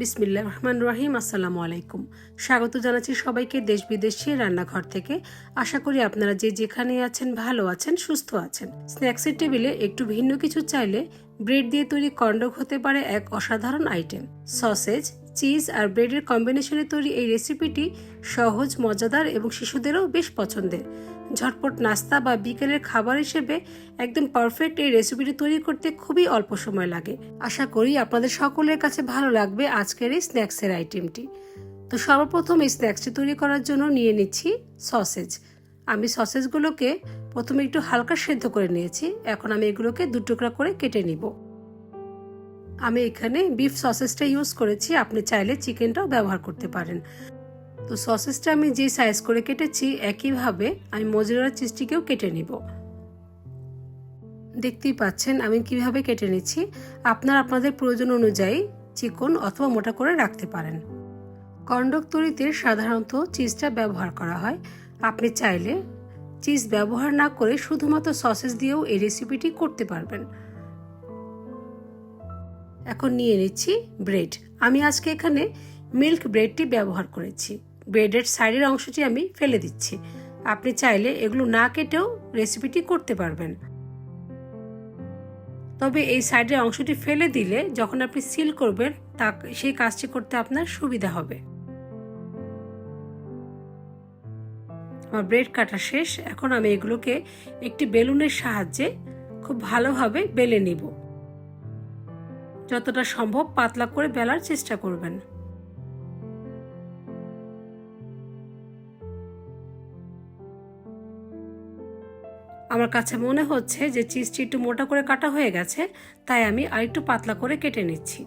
বিসমিল্লা রহমান রহিম, আসসালামু আলাইকুম। স্বাগত জানাচ্ছি সবাইকে দেশ বিদেশে রান্নাঘর থেকে। আশা করি আপনারা যে যেখানে আছেন, ভালো আছেন, সুস্থ আছেন। স্ন্যাক্সের টেবিলে একটু ভিন্ন কিছু চাইলে ব্রেড দিয়ে তৈরি কন্ডক হতে পারে এক অসাধারণ আইটেম। সসেজ, চিজ আর ব্রেডের কম্বিনেশনে তৈরি এই রেসিপিটি সহজ, মজাদার এবং শিশুদেরও বেশ পছন্দের। ঝটপট নাস্তা বা বিকেলের খাবার হিসেবে একদম পারফেক্ট এই রেসিপিটি তৈরি করতে খুবই অল্প সময় লাগে। আশা করি আপনাদের সকলের কাছে ভালো লাগবে আজকের এই স্ন্যাক্সের আইটেমটি তো সর্বপ্রথম এই স্ন্যাক্সটি তৈরি করার জন্য নিয়ে নিচ্ছি সসেজ। আমি সসেজগুলোকে প্রথমে একটু হালকা সেদ্ধ করে নিয়েছি। এখন আমি এগুলোকে দু টুকরা করে কেটে নিব। আমি এখানে বিফ সসেসটা ইউজ করেছি। আপনি চাইলে চিকেনটাও ব্যবহার করতে পারেন। তো সসেসটা আমি যে সাইজ করে কেটেছি একইভাবে আমি মজুরার চিজটিকেও কেটে নিব। দেখতেই পাচ্ছেন আমি কীভাবে কেটে নিচ্ছি। আপনার আপনাদের প্রয়োজন অনুযায়ী চিকন অথবা মোটা করে রাখতে পারেন। কন্ডক তৈরিতে সাধারণত চিজটা ব্যবহার করা হয়। আপনি চাইলে চিজ ব্যবহার না করে শুধুমাত্র সসেস দিয়েও এই রেসিপিটি করতে পারবেন। এখন নিয়ে নিচ্ছি ব্রেড আমি আজকে এখানে মিল্ক ব্রেডটি ব্যবহার করেছি। ব্রেডের সাইডের অংশটি আমি ফেলে দিচ্ছি। আপনি চাইলে এগুলো না কেটেও রেসিপিটি করতে পারবেন। তবে এই সাইডের অংশটি ফেলে দিলে যখন আপনি সিল করবেন, তা সেই কাজটি করতে আপনার সুবিধা হবে। আমার ব্রেড কাটা শেষ। এখন আমি এগুলোকে একটি বেলুনের সাহায্যে খুব ভালোভাবে বেলে নিব। যতটা সম্ভব পাতলা করে বেলার চেষ্টা করবেন। আমার কাছে মনে হচ্ছে যে চিজটি একটু মোটা করে কাটা হয়ে গেছে, তাই আমি আরেকটু পাতলা করে কেটে নিচ্ছি।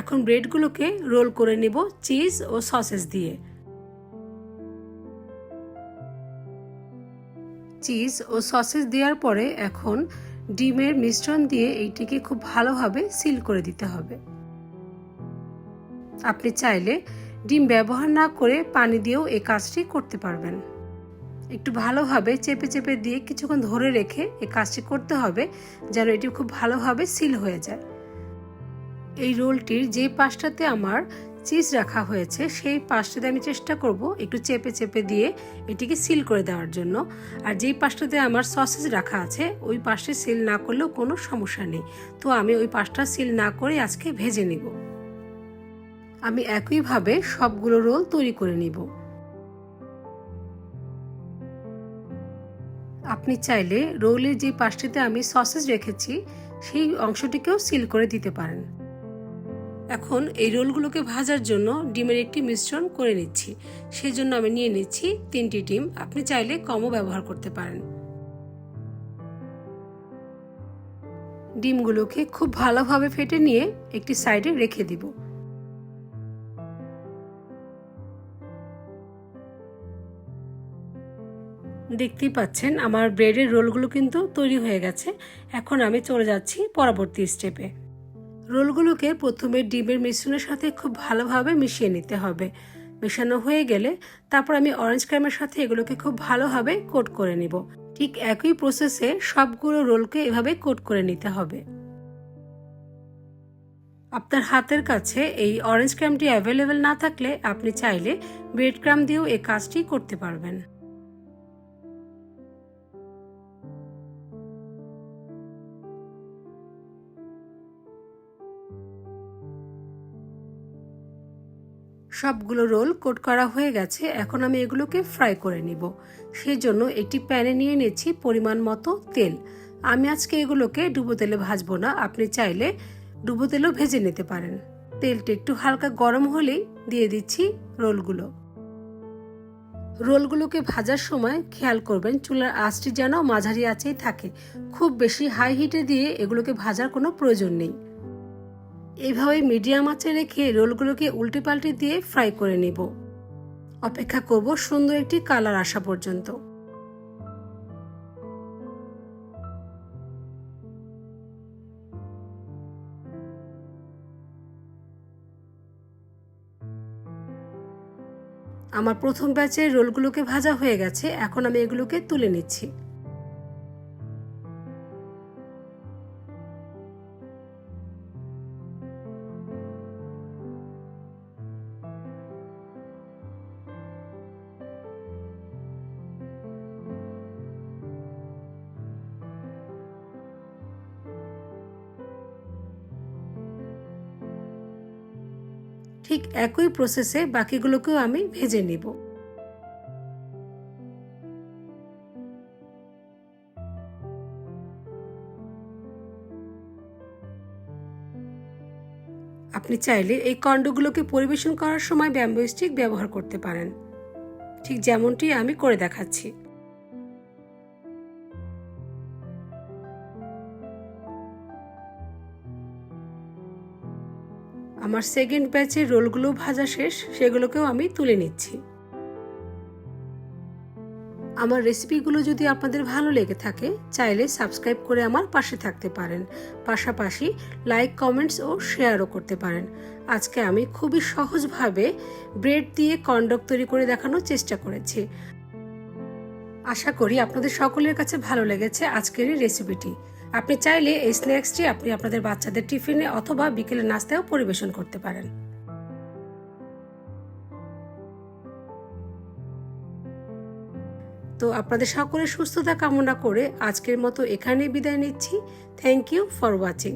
এখন ব্রেডগুলোকে রোল করে নিব চিজ ও সসেস দিয়ে। চিজ ও সসেস দেওয়ার পরে এখন ডিমের মিশ্রণ দিয়ে এইটিকে খুব ভালোভাবে সিল করে দিতে হবে। আপনি চাইলে ডিম ব্যবহার না করে পানি দিয়েও এই কাজটি করতে পারবেন। একটু ভালোভাবে চেপে চেপে দিয়ে কিছুক্ষণ ধরে রেখে এই কাজটি করতে হবে যেন এটি খুব ভালোভাবে সিল হয়ে যায়। এই রোলটির যে পাশটাতে আমার চিজ রাখা হয়েছে, সেই পাশটাতে আমি চেষ্টা করব একটু চেপে চেপে দিয়ে এটিকে সিল করে দেওয়ার জন্য। আর যেই পাশটাতে আমার সসেজ রাখা আছে, ওই পাশে সিল না করলেও কোনো সমস্যা নেই। তো আমি ওই পাশটা সিল না করে আজকে ভেজে নিব। আমি একইভাবে সবগুলো রোল তৈরি করে নিব। আপনি চাইলে রোলের যে পাশটিতে আমি সসেজ রেখেছি, সেই অংশটিকেও সিল করে দিতে পারেন। এখন এই রোলগুলোকে ভাজার জন্য ডিমের একটি মিশ্রণ করে নিচ্ছি। সেই জন্য আমি নিয়ে নিচ্ছি তিনটি ডিম। আপনি চাইলে কমও ব্যবহার করতে পারেন। ডিমগুলোকে খুব ভালোভাবে ফেটে নিয়ে একটি সাইডে রেখে দিব। দেখতেই পাচ্ছেন, আমার ব্রেডের রোলগুলো কিন্তু তৈরি হয়ে গেছে। এখন আমি চলে যাচ্ছি পরবর্তী স্টেপে রোলগুলোকে প্রথমে ডিমের মিশ্রণের সাথে খুব ভালোভাবে মিশিয়ে নিতে হবে। মেশানো হয়ে গেলে তারপর আমি অরেঞ্জ ক্রামের সাথে এগুলোকে খুব ভালোভাবে কোট করে নিব। ঠিক একই প্রসেসে সবগুলো রোলকে এভাবে কোট করে নিতে হবে। আপনার হাতের কাছে এই অরেঞ্জ ক্রামটি অ্যাভেলেবেল না থাকলে আপনি চাইলে ব্রেড ক্রাম দিয়েও এই কাজটি করতে পারবেন। সবগুলো রোল কোট করা হয়ে গেছে, এখন আমি এগুলোকে ফ্রাই করে নিব। সেই জন্য একটি প্যানে নিয়ে নিচ্ছি পরিমাণ মতো তেল। আমি আজকে এগুলোকে ডুবো তেলে ভাজবো না, আপনি চাইলে ডুবো তেলেও ভেজে নিতে পারেন। তেলটা একটু হালকা গরম হলেই দিয়ে দিচ্ছি রোলগুলো। রোলগুলোকে ভাজার সময় খেয়াল করবেন, চুলার আঁচটি যেন মাঝারি আঁচেই থাকে। খুব বেশি হাই হিটে দিয়ে এগুলোকে ভাজার কোনো প্রয়োজন নেই। এইভাবে মিডিয়াম আঁচে রেখে রোলগুলোকে উল্টে পাল্টে দিয়ে ফ্রাই করে নেব। অপেক্ষা করব সুন্দর একটি কালার আসা পর্যন্ত। আমার প্রথম ব্যাচের রোলগুলোকে ভাজা হয়ে গেছে, এখন আমি এগুলোকে তুলে নিচ্ছি। ঠিক একই প্রসেসে বাকিগুলোকেও আমি ভেজে নিব। আপনি চাইলে এই কন্ডগুলোকে পরিবেশন করার সময় ব্যাম্বো স্টিক ব্যবহার করতে পারেন। ঠিক যেমনটি আমি করে দেখাচ্ছি। আমার সেকেন্ড ব্যাচের রোলগুলো ভাজা শেষ, সেগুলোকেও আমি তুলে নিচ্ছি। আমার রেসিপিগুলো যদি আপনাদের ভালো লেগে থাকে, চাইলে সাবস্ক্রাইব করে আমার পাশে থাকতে পারেন। পাশাপাশি লাইক কমেন্টস ও শেয়ারও করতে পারেন। আজকে আমি খুবই সহজভাবে ব্রেড দিয়ে কন্ডক তৈরি করে দেখানোর চেষ্টা করেছি। আশা করি আপনাদের সকলের কাছে ভালো লেগেছে আজকের এই রেসিপিটি আপনি চাইলে এই স্ন্যাক্সটি আপনি আপনাদের বাচ্চাদের টিফিনে অথবা বিকেলে নাস্তায়ও পরিবেশন করতে পারেন। তো আপনাদের সকলের সুস্থতা কামনা করে আজকের মতো এখানেই বিদায় নিচ্ছি। Thank you for watching